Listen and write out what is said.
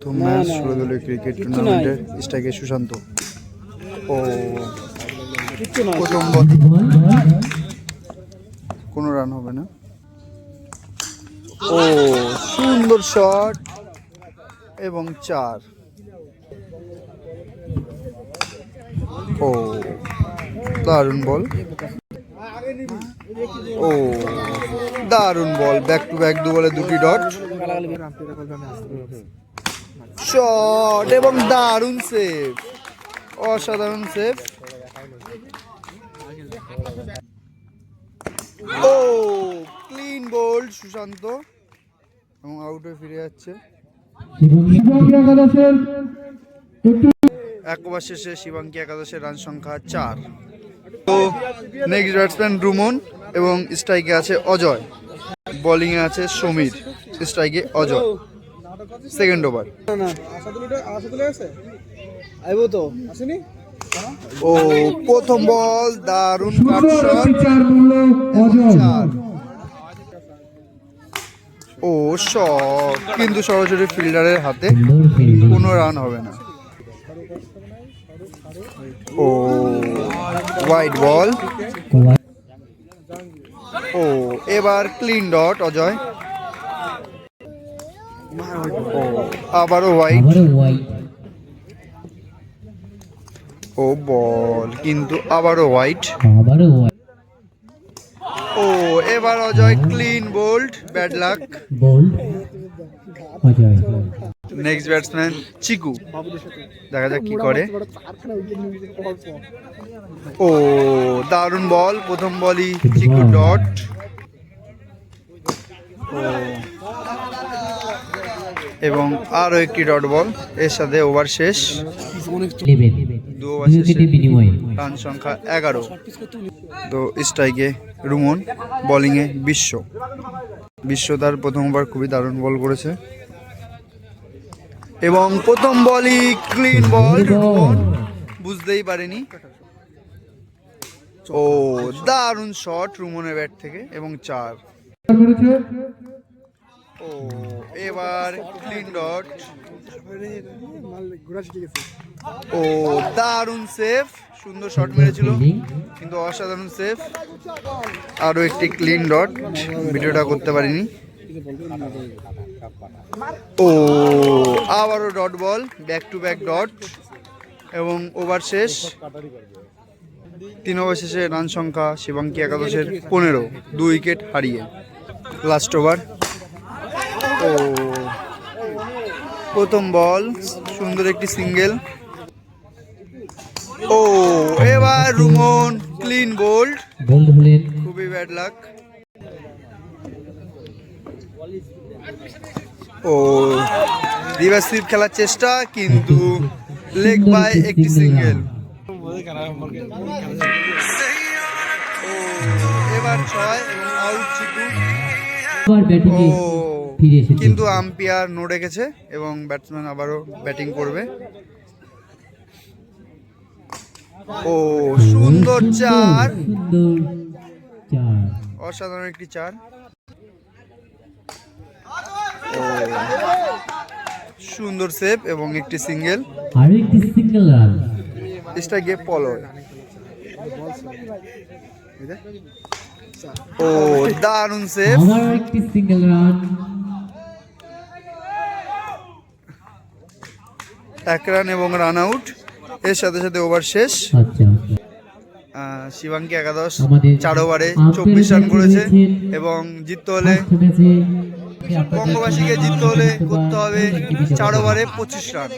প্রথম ম্যাচ ষোলো দলীয় ক্রিকেট টুর্নামেন্টের স্ট্রাইকে সুশান্ত। ও, প্রথম কোনো রান হবে না। ও, সুন্দর শট এবং চার। ও, দারুণ বল। ও, দারুণ বল। ব্যাক টু ব্যাক দু বলে দুটি ডট শট এবং দারুণ সেভ অসাধারণ সেভ ও ক্লিন বোল্ড সুশান্ত। এবং আউট ফিরে যাচ্ছে। এক ওভার শেষে শিবাঙ্কি একাদশের রান সংখ্যা চার। তো নেক্সট ব্যাটসম্যান রুমন এবং স্ট্রাইকে আছে অজয়। বোলিংয়ে আছে সমীর। স্ট্রাইকে অজয়। সেকেন্ড ওভার না আইবো তো। আসেনি? ও প্রথম বল দারুণ ও শট। কিন্তু সরাসরি ফিল্ডারের হাতে কোনো রান হবে না। ও হোয়াইট বল ও এবার ক্লিন ডট অজয়। আবারও হোয়াইট ও বল কিন্তু আবারও হোয়াইট। ও এবার Ajay clean bowled bad luck. Next batsman Chiku. দেখা যাক কি করে। ও দারুণ বল প্রথম বলই চিকু ডট। ও এবং আরও একটি ডট বল, এর সাথে ওভার শেষ। দু ওভার রান সংখ্যা এগারো। তো স্ট্রাইকে রুমন, বোলিংয়ে বিশ্ব। বিশ্ব তার প্রথম ওভার খুবই দারুণ বল করেছে। এবং প্রথম বলই ক্লিন বল বুঝতেই পারেনি। ও, দারুণ শট রুমনের ব্যাট থেকে, এবং চার। ও, এবার ক্লিন ডট ও, দারুণ সেফ সুন্দর শট মেরেছিল, কিন্তু অসাধারণ সেফ আরও একটি ক্লিন ডট ভিডিওটা করতে পারিনি। ও, আবারও dot ball back to back dot এবং ওভার শেষ। তিন ওভার শেষে রান সংখ্যা শিবাঙ্কি একাদশের পনেরো দু উইকেট হারিয়ে। লাস্ট ওভার প্রথম বল সুন্দর একটি সিঙ্গেল। ও এবার রুমন ক্লিন বোল্ড। খুবই ব্যাড লাক ও দিবাসির খেলার চেষ্টা কিন্তু লেগ বাই একটি সিঙ্গেল। ও এবার ছয় এবং আউট চিকু ও কিন্তু আম্পায়ার নো রেখেছে এবং ব্যাটসম্যান আবারও ব্যাটিং করবে। ও সুন্দর চার। অসাধারণ একটি চার। সুন্দর সেভ এবং একটি সিঙ্গেল। আরও একটি সিঙ্গেল রান। স্ট্রাইকে পলো ও দারুণ সেভ। একটি সিঙ্গেল রান। এক রান এবং রান আউট। এর সাথে সাথে ওভার শেষ। আচ্ছা আহ, শিবাঙ্কি একাদশ চার ওভারে চব্বিশ রান করেছে এবং জিততে হলে বঙ্গবাসীকে জিততে হলে করতে হবে চার ওভারে পঁচিশ রান।